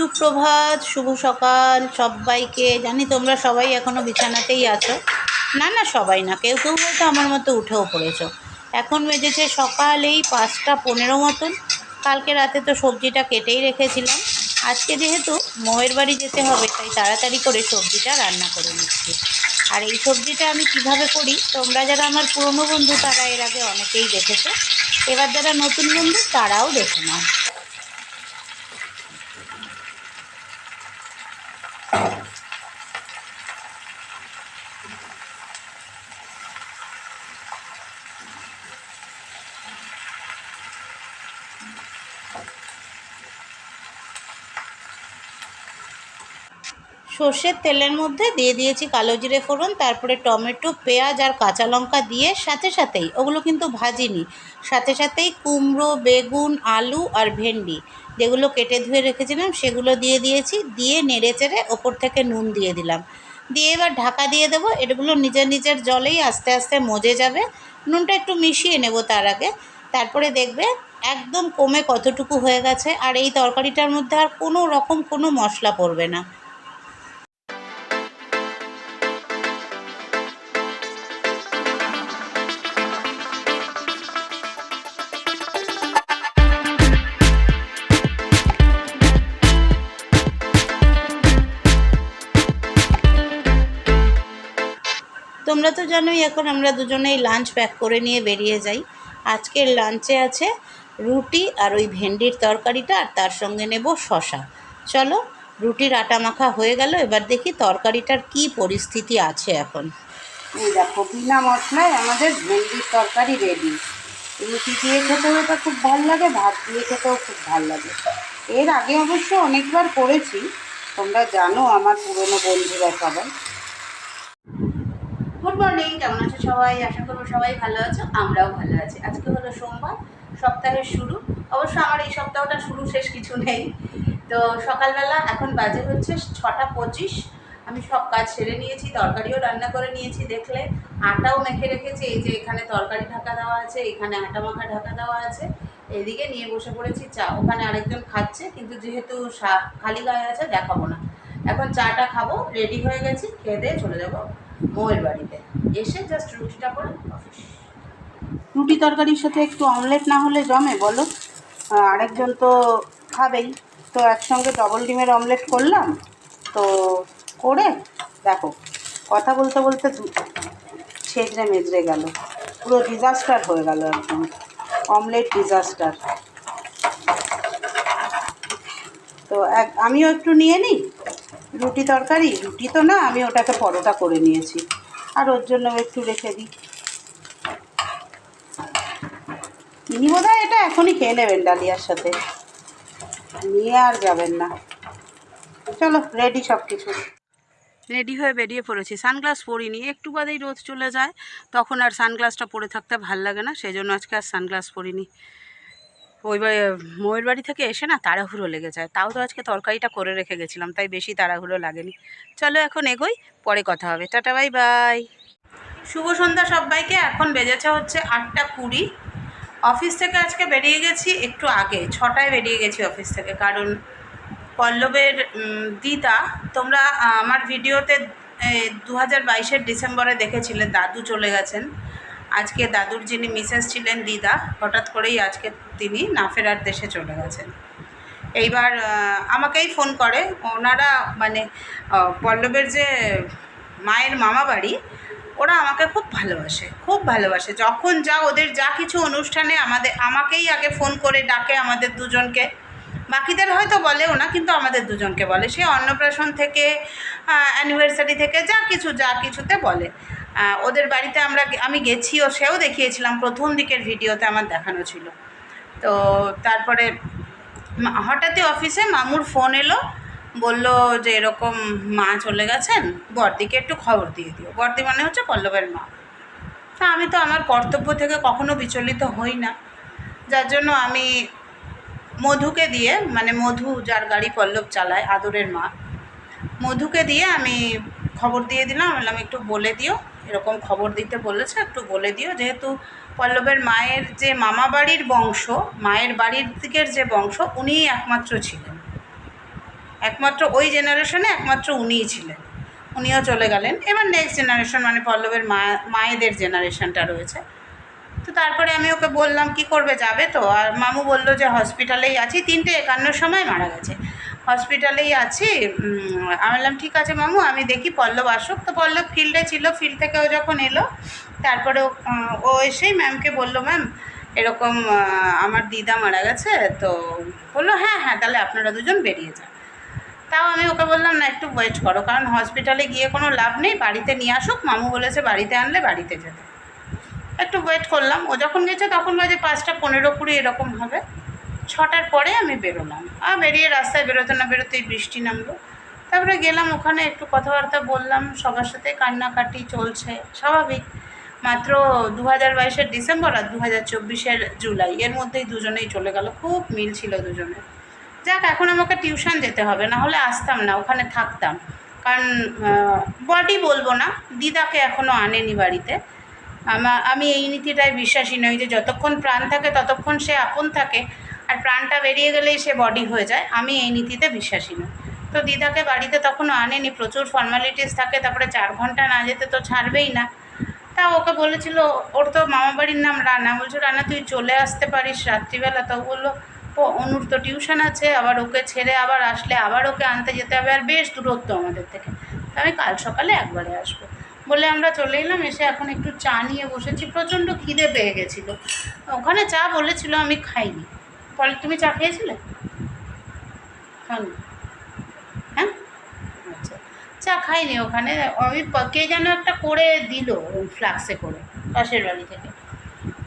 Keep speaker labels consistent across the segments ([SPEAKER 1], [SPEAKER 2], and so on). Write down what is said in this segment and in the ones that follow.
[SPEAKER 1] সুপ্রভাত, শুভ সকাল সবাইকে। জানি তোমরা সবাই এখনও বিছানাতেই আছো। না না, সবাই না, কেউ কেউ হয়তো আমার মতো উঠেও পড়েছো। এখন বেজেছে সকাল এই পাঁচটা পনেরো মতন। কালকে রাতে তো সবজিটা কেটেই রেখেছিলাম। আজকে যেহেতু মোয়ের বাড়ি যেতে হবে, তাই তাড়াতাড়ি করে সবজিটা রান্না করে নিচ্ছি। আর এই সবজিটা আমি কীভাবে করি, তোমরা যারা আমার পুরনো বন্ধু, তারা এর আগে অনেকেই দেখেছ। এবার যারা নতুন বন্ধু, তারাও দেখে নাও। সর্ষের তেলের মধ্যে দিয়ে দিয়েছি কালো জিরে ফোড়ন, তারপরে টমেটো, পেঁয়াজ আর কাঁচা লঙ্কা দিয়ে সাথে সাথেই, ওগুলো কিন্তু ভাজিনি, সাথে সাথেই কুমড়ো, বেগুন, আলু আর ভেন্ডি, যেগুলো কেটে ধুয়ে রেখেছিলাম, সেগুলো দিয়ে দিয়েছি, দিয়ে নেড়ে চেড়ে ওপর থেকে নুন দিয়ে দিলাম। দিয়ে এবার ঢাকা দিয়ে দেবো, এগুলো নিজের নিজের জলেই আস্তে আস্তে মজে যাবে, নুনটা একটু মিশিয়ে নেব তার আগে, তারপরে দেখবে একদম কমে কতটুকু হয়ে গেছে, আর এই তরকারিটার মধ্যে আর কোনো রকম কোনো মশলা পড়বে না। তোমরা তো জানোই, এখন আমরা দুজনেই লাঞ্চ প্যাক করে নিয়ে বেরিয়ে যাই। আজকের লাঞ্চে আছে রুটি আর ওই ভেন্ডির তরকারিটা, আর তার সঙ্গে নেব শশা চলো, রুটির আটা মাখা হয়ে গেল, এবার দেখি তরকারিটার কি পরিস্থিতি আছে এখন।
[SPEAKER 2] দেখো, বিনা মশলায় আমাদের ভেন্ডির তরকারি রেডি রুটি দিয়ে খেতেও এটা খুব ভালো লাগে, ভাত দিয়ে খেতেও খুব ভালো লাগে। এর আগে অবশ্য অনেকবার করেছি, তোমরা জানো, আমার পুরনো বন্ধুরা সবাই।
[SPEAKER 1] গুড মর্নিং কেমন আছো সবাই? আশা করব সবাই ভালো আছো, আমরাও ভালো আছি। আজকে হলো সোমবার, সপ্তাহের শুরু। অবশ্য আমার এই সপ্তাহটা শুরু শেষ কিছু নেই। তো সকালবেলা এখন বাজে হচ্ছে ছটা পঁচিশ। আমি সব কাজ সেরে নিয়েছি, তরকারিও রান্না করে নিয়েছি, দেখলে আটাও মেখে রেখেছি। এই যে এখানে তরকারি ঢাকা দেওয়া আছে, এখানে আটা মাখা ঢাকা দেওয়া আছে। এদিকে নিয়ে বসে পড়েছি চা। ওখানে আরেকজন খাচ্ছে, কিন্তু যেহেতু খালি গায়ে আছে, দেখাবো না। এখন চাটা খাব রেডি হয়ে গেছি, খেয়ে দিয়ে চলে যাব। মৌয়ের বাড়িতে। এসে জাস্ট রুটিটা করে অফিস
[SPEAKER 2] রুটি তরকারির সাথে একটু অমলেট না হলে জমে, বলো? আরেকজন তো খাবেই। তো একসঙ্গে ডবল ডিমের অমলেট করলাম। তো করে, দেখো, কথা বলতে বলতে ছেঁচড়ে মেজড়ে গেল। পুরো ডিজাস্টার হয়ে গেল একদম। অমলেট ডিজাস্টার তো এক আমিও একটু নিয়ে নিই? রুটি তরকারি? রুটি তো না, আমি ওটাকে পরোটা করে নিয়েছি। আর ওর জন্য একটু রেখে দিই। তিনি বোধ এটা এখনই খেয়ে নেবেন ডালিয়ার সাথে। নিয়ে আর যাবেন না। চলো রেডি সব কিছু
[SPEAKER 1] রেডি হয়ে বেরিয়ে পড়েছি। সানগ্লাস পরিনি। একটু বাদেই রোদ চলে যায়, তখন আর সানগ্লাসটা পরে থাকতে ভালো লাগে না, সেই জন্য আজকে আর সানগ্লাস পরিনি। ওই ময়ের বাড়ি থেকে এসে না তাড়াহুড়ো লেগে যায়। তাও তো আজকে তরকারিটা করে রেখে গেছিলাম, তাই বেশি তাড়াহুড়ো লাগেনি। চলো এখন এগোই, পরে কথা হবে। Tata, bye bye. শুভ সন্ধ্যা সবাইকে, এখন বেজেছে হচ্ছে আটটা কুড়ি। অফিস থেকে আজকে বেরিয়ে গেছি একটু আগে, ছটায় বেরিয়ে গেছি অফিস থেকে। কারণ পল্লবের দিদা, তোমরা আমার ভিডিওতে দু হাজার বাইশের ডিসেম্বরে দেখেছিলে, দাদু চলে গেছেন। আজকে দাদুর যিনি মিসেস ছিলেন দিদা, হঠাৎ করেই আজকে তিনি না ফেরার দেশে চলে গেছেন। এইবার আমাকেই ফোন করে। ওনারা মানে পল্লবের যে মায়ের মামা বাড়ি, ওরা আমাকে খুব ভালোবাসে খুব ভালোবাসে। যখন যা ওদের যা কিছু অনুষ্ঠানে আমাদের, আমাকেই আগে ফোন করে ডাকে আমাদের দুজনকে। বাকিদের হয়তো বলেও না কিন্তু আমাদের দুজনকে বলে। সে অন্নপ্রাশন থেকে অ্যানিভার্সারি থেকে যা কিছু, যা কিছুতে বলে। ওদের বাড়িতে আমরা আমি গেছিও সেও দেখিয়েছিলাম, প্রথম দিকের ভিডিওতে আমার দেখানো ছিল। তো তারপরে হঠাৎই অফিসে মামুর ফোন এলো, বলল যে এরকম মা চলে গেছেন, বর্দিকে একটু খবর দিয়ে দিও। বর্দি মানে হচ্ছে পল্লবের মা। তা আমি তো আমার কর্তব্য থেকে কখনো বিচলিত হই না। যার জন্য আমি মধুকে দিয়ে মানে মধু যার গাড়ি পল্লব চালায়, আদরের মা, মধুকে দিয়ে আমি খবর দিয়ে দিলাম, বললাম একটু বলে দিও। এরকম খবর দিতে বলেছে, একটু বলে দিও। যেহেতু পল্লবের মায়ের যে মামা বাড়ির বংশ, মায়ের বাড়ির দিকের যে বংশ, উনিই একমাত্র ছিলেন। একমাত্র ওই জেনারেশনে একমাত্র উনিই ছিলেন। উনিও চলে গেলেন। এবার নেক্সট জেনারেশন মানে পল্লবের মা, মায়েদের জেনারেশনটা রয়েছে। তো তারপরে আমি ওকে বললাম, কি করবে, যাবে তো? আর মামু বলল যে, হসপিটালেই আছি। তিনটে একান্নর সময় মারা গেছে। হসপিটালেই আছি। আমি বললাম ঠিক আছে মামু আমি দেখি পল্লব আসুক। তো পল্লব ফিল্ডে ছিল ফিল্ড থেকে ও যখন এলো তারপরে ও, এসেই ম্যামকে বলল ম্যাম এরকম আমার দিদা মারা গেছে। তো বলল হ্যাঁ হ্যাঁ তাহলে আপনারা দুজন বেরিয়ে যান। তাও আমি ওকে বললাম না একটু ওয়েট করো কারণ হসপিটালে গিয়ে কোনো লাভ নেই বাড়িতে নিয়ে আসুক। মামু বলেছে বাড়িতে আনলে বাড়িতে যেতে। একটু ওয়েট করলাম। ও যখন গেছে তখন বাজে পাঁচটা পনেরো কুড়ি এরকম হবে। ছটার পরে আমি বেরোলাম। আর বেরিয়ে রাস্তায় বেরোতে না বেরোতেই বৃষ্টি নামলো। তারপরে গেলাম, ওখানে একটু কথাবার্তা বললাম, সবার সাথে কান্নাকাটি চলছে, স্বাভাবিক। মাত্র দু হাজার বাইশের ডিসেম্বর আর দু হাজার চব্বিশের জুলাই। এর মধ্যেই দুজনেই চলে গেল, খুব মিল ছিল দুজনে। যাক, এখন আমাকে টিউশন যেতে হবে, না হলে আসতাম না, ওখানে থাকতাম। কারণ বডি বলব না, দিদাকে এখনও আনেনি বাড়িতে। আমা, আমি এই নীতিটায় বিশ্বাসী নই যে যতক্ষণ প্রাণ থাকে ততক্ষণ সে আপন থাকে। আর প্রাণটা বেরিয়ে গেলেই সে বডি হয়ে যায়। আমি এই নীতিতে বিশ্বাসী নই। তো দিদাকে বাড়িতে তখনও আনেনি, প্রচুর ফর্মালিটিস থাকে, তারপরে চার ঘণ্টা না যেতে তো ছাড়বেই না। তা ওকে বলেছিল, ওর তো মামা বাড়ির নাম রানা। বলছো, রানা, তুই চলে আসতে পারিস রাত্রিবেলা। তো বলল, ও, অনুর তো টিউশন আছে, আবার ওকে ছেড়ে আবার আসলে আবার ওকে আনতে যেতে হবে, আর বেশ দূরত্ব আমাদের থেকে। আমি কাল সকালে একবারে আসব। বলে আমরা চলে এলাম, এসে এখন একটু চা নিয়ে বসেছি। প্রচণ্ড খিদে পেয়ে গেছিল। ওখানে চা বলেছিল, আমি খাইনি। ফলে তুমি চা খেয়েছিলে? হ্যাঁ? আচ্ছা। চা খাইনি ওখানে। প- কে যেন একটা করে দিল ফ্লাক্সে করে, পাশের বাড়ি থেকে।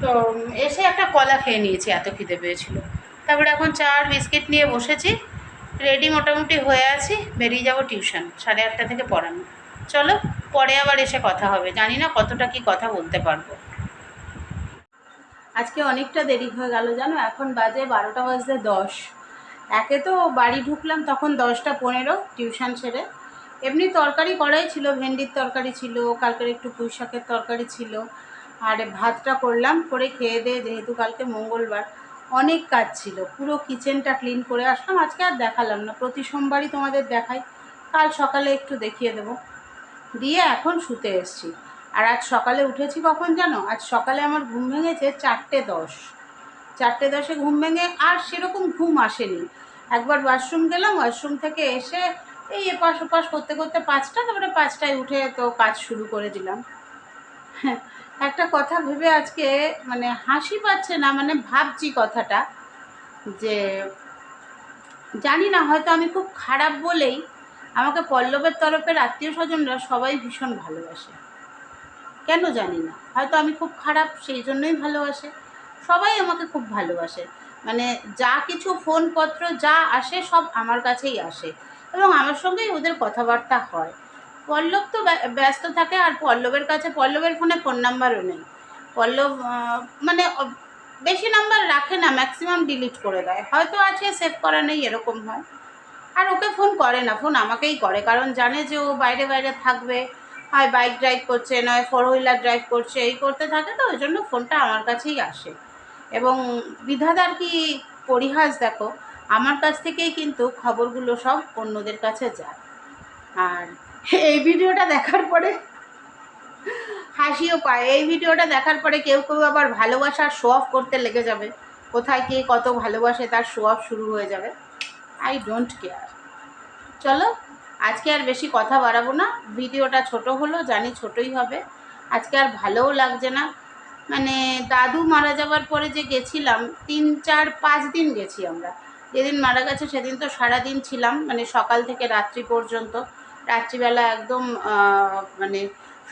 [SPEAKER 1] তো এসে একটা কলা খেয়ে নিয়েছি, এত খিদে পেয়েছিল। তারপরে এখন চা আর বিস্কিট নিয়ে বসেছি। রেডি মোটামুটি হয়ে আছি, বেরিয়ে যাব টিউশন, সাড়ে আটটা থেকে পড়ানো। চলো, পরে আবার এসে কথা হবে। জানি না কতটা কি কথা বলতে পারব। আজকে অনেকটা দেরি হয়ে গেল, জানো? এখন বাজে বারোটা বাজতে দশ। একে তো বাড়ি ঢুকলাম, তখন দশটা পনেরো, টিউশন ছেড়ে। এমনি তরকারি করাই ছিল, ভেন্ডির তরকারি ছিল, কালকের একটু পুঁই শাকের তরকারি ছিল। আর ভাতটা করলাম, করে খেয়ে দিয়ে যেহেতু কালকে মঙ্গলবার, অনেক কাজ ছিল। পুরো কিচেনটা ক্লিন করে আসলাম। আজকে আর দেখালাম না, প্রতি সোমবারই তোমাদের দেখাই। কাল সকালে একটু দেখিয়ে দেবো। দিয়ে এখন শুতে এসেছি। আর আজ সকালে উঠেছি কখন জানো? আজ সকালে আমার ঘুম ভেঙেছে চারটে দশ। চারটে দশে ঘুম ভেঙে আর সেরকম ঘুম আসেনি। একবার ওয়াশরুম গেলাম ওয়াশরুম থেকে এসে এই এপাশ ওপাশ করতে করতে পাঁচটা, তারপরে পাঁচটায় উঠে তো কাজ শুরু করে দিলাম। একটা কথা ভেবে আজকে মানে হাসি পাচ্ছে না মানে ভাবছি কথাটা যে জানি না, হয়তো আমি খুব খারাপ বলেই আমাকে পল্লবের তরফের আত্মীয় স্বজনরা সবাই ভীষণ ভালোবাসে। কেন জানি না। হয়তো আমি খুব খারাপ, সেই জন্যই ভালোবাসে। সবাই আমাকে খুব ভালোবাসে। মানে যা কিছু ফোনপত্র যা আসে সব আমার কাছেই আসে। এবং আমার সঙ্গেই ওদের কথাবার্তা হয়। পল্লব তো ব্য- ব্যস্ত থাকে আর পল্লবের কাছে, পল্লবের ফোনে ফোন নাম্বারও নেই। পল্লব মানে বেশি নাম্বার রাখে না ম্যাক্সিমাম ডিলিট করে দেয়। হয়তো আছে সেভ করা নেই, এরকম হয়। আর ওকে ফোন করে না ফোন আমাকেই করে। কারণ জানে যে ও বাইরে বাইরে থাকবে। হয় বাইক ড্রাইভ করছে, নয় ফোর হুইলার ড্রাইভ করছে, এই করতে থাকে তো, ওই জন্য ফোনটা আমার কাছেই আসে। এবং বিধাতার কি পরিহাস দেখো, আমার কাছ থেকেই কিন্তু খবরগুলো সব অন্যদের কাছে যায়। আর এই ভিডিওটা দেখার পরে হাসিও পায়। এই ভিডিওটা দেখার পরে কেউ কেউ আবার ভালোবাসার শো অফ করতে লেগে যাবে। কোথায় কে কত ভালোবাসে তার শো অফ শুরু হয়ে যাবে। আই ডোন্ট কেয়ার চলো আজকে আর বেশি কথা বাড়াবো না। ভিডিওটা ছোট হলো, জানি ছোটই হবে। আজকে আর ভালোও লাগছে না। মানে দাদু মারা যাওয়ার পরে যে গেছিলাম, তিন, চার, পাঁচ দিন গেছি আমরা। যেদিন মারা গেছে সেদিন তো সারা দিন ছিলাম মানে সকাল থেকে রাত্রি পর্যন্ত। রাত্রিবেলা একদম মানে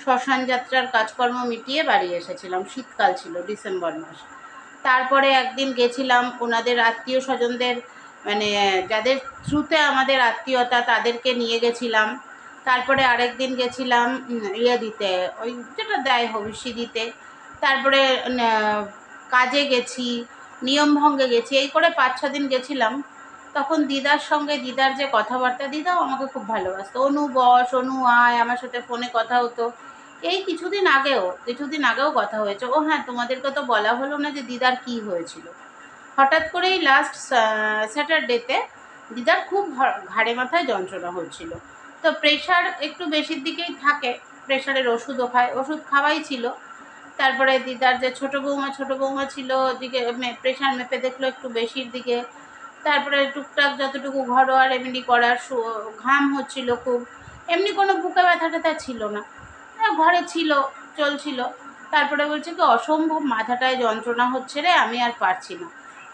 [SPEAKER 1] শ্মশান যাত্রার কাজকর্ম মিটিয়ে বাড়ি এসেছিলাম। শীতকাল ছিল, ডিসেম্বর মাস। তারপরে একদিন গেছিলাম, ওনাদের আত্মীয় স্বজনদের মানে যাদের থ্রুতে আমাদের আত্মীয়তা, তাদেরকে নিয়ে গেছিলাম। তারপরে আরেক দিন গেছিলাম ইয়ে দিতে, ওই যেটা দেয় ভবিষ্যৎ দিতে। তারপরে কাজে গেছি, নিয়মভঙ্গে গেছি, এই করে পাঁচ, ছ দিন গেছিলাম। তখন দিদার সঙ্গে দিদার যে কথাবার্তা, দিদাও আমাকে খুব ভালোবাসতো। অনু বস, অনু আয়, আমার সাথে ফোনে কথা হতো। এই কিছুদিন আগেও কিছুদিন আগেও কথা হয়েছে। ও হ্যাঁ তোমাদেরকে তো বলা হলো না যে দিদার কি হয়েছিল। হঠাৎ করেই লাস্ট স্যাটারডেতে
[SPEAKER 2] দিদার খুব ঘাড়ে মাথায় যন্ত্রণা হচ্ছিল। তো প্রেশার একটু বেশির দিকেই থাকে প্রেশারের ওষুধও খায়, ওষুধ খাওয়াই ছিল। তারপরে দিদার যে ছোটো বৌমা ছোটো বৌমা ছিল, ওদিকে প্রেশার মেপে দেখল একটু বেশির দিকে। তারপরে টুকটাক যতটুকু ঘরোয়া রেমেডি করার ঘাম হচ্ছিল খুব। এমনি কোনো বুকে ব্যথা ট্যাথা ছিল না। ঘরে ছিল, চলছিল। তারপরে বলছে কি, অসম্ভব মাথাটায় যন্ত্রণা হচ্ছে রে, আমি আর পারছি না।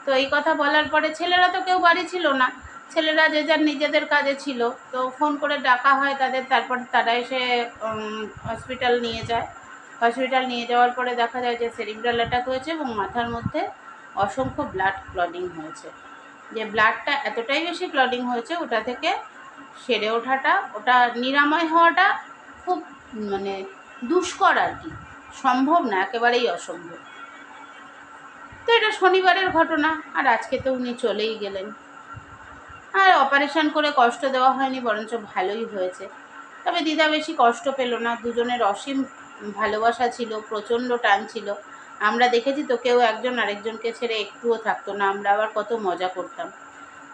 [SPEAKER 2] তো এই কথা বলার পরে ছেলেরা তো কেউ বাড়ি ছিল না। ছেলেরা যে যার নিজেদের কাজে ছিল, তো ফোন করে ডাকা হয় তাদের, তারপর তারা এসে হসপিটাল নিয়ে যায়। হসপিটাল নিয়ে যাওয়ার পরে দেখা যায় যে সেরিব্রাল অ্যাটাক হয়েছে এবং মাথার মধ্যে অসংখ্য ব্লাড ক্লডিং হয়েছে। যে ব্লাডটা এতটাই বেশি ক্লডিং হয়েছে, ওটা থেকে সেরে ওঠাটা, ওটা নিরাময় হওয়াটা খুব মানে দুষ্কর আর কি। সম্ভব না, একেবারেই অসম্ভব। তো এটা শনিবারের ঘটনা, আর আজকে তো উনি চলেই গেলেন। আর অপারেশন করে কষ্ট দেওয়া হয়নি, বরঞ্চ ভালোই হয়েছে। তবে দিদা বেশি কষ্ট পেল না, দুজনের অসীম ভালোবাসা ছিল, প্রচণ্ড টান ছিল। আমরা দেখেছি তো কেউ একজন আরেকজনকে ছেড়ে একটুও থাকতো না, আমরা আবার কত মজা করতাম।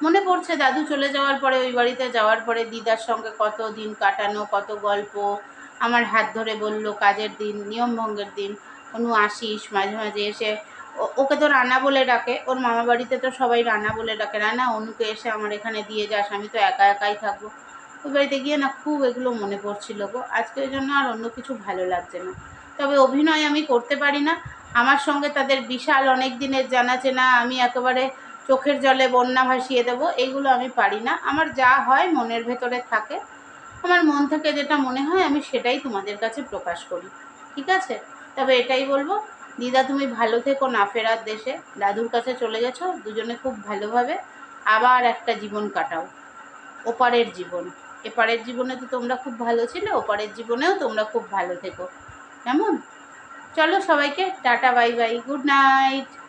[SPEAKER 2] মনে পড়ছে দাদু চলে যাওয়ার পরে, ওই বাড়িতে যাওয়ার পরে দিদার সঙ্গে কত দিন কাটানো, কত গল্প। আমার হাত ধরে বলল, কাজের দিন, নিয়মভঙ্গের দিন, অনু আসিস, মাঝে মাঝে এসে ওকে তো রানা বলে ডাকে। ওর মামা বাড়িতে তো সবাই রানা বলে ডাকে। রানা, অনুকে এসে আমার এখানে দিয়ে যাস, আমি তো একা একাই থাকব। ওই বাড়িতে গিয়ে না খুব এগুলো মনে পড়ছিল গো। আজকে ওই জন্য আর অন্য কিছু ভালো লাগছে না। তবে অভিনয় আমি করতে পারি না। আমার সঙ্গে তাদের বিশাল অনেক দিনের জানা চেনা আমি একেবারে চোখের জলে বন্যা ভাসিয়ে দেবো এইগুলো আমি পারি না। আমার যা হয় মনের ভেতরে থাকে। আমার মন থেকে যেটা মনে হয় আমি সেটাই তোমাদের কাছে প্রকাশ করি। ঠিক আছে? তবে এটাই বলব দিদা, তুমি ভালো থেকো না ফেরার দেশে। দাদুর কাছে চলে গেছো, দুজনে খুব ভালোভাবে। আবার একটা জীবন কাটাও। ওপারের জীবন। এপারের জীবনে তো তোমরা খুব ভালো ছিল, ওপারের জীবনেও তোমরা খুব ভালো থেকো। কেমন? চলো সবাইকে, tata, bye bye, good night.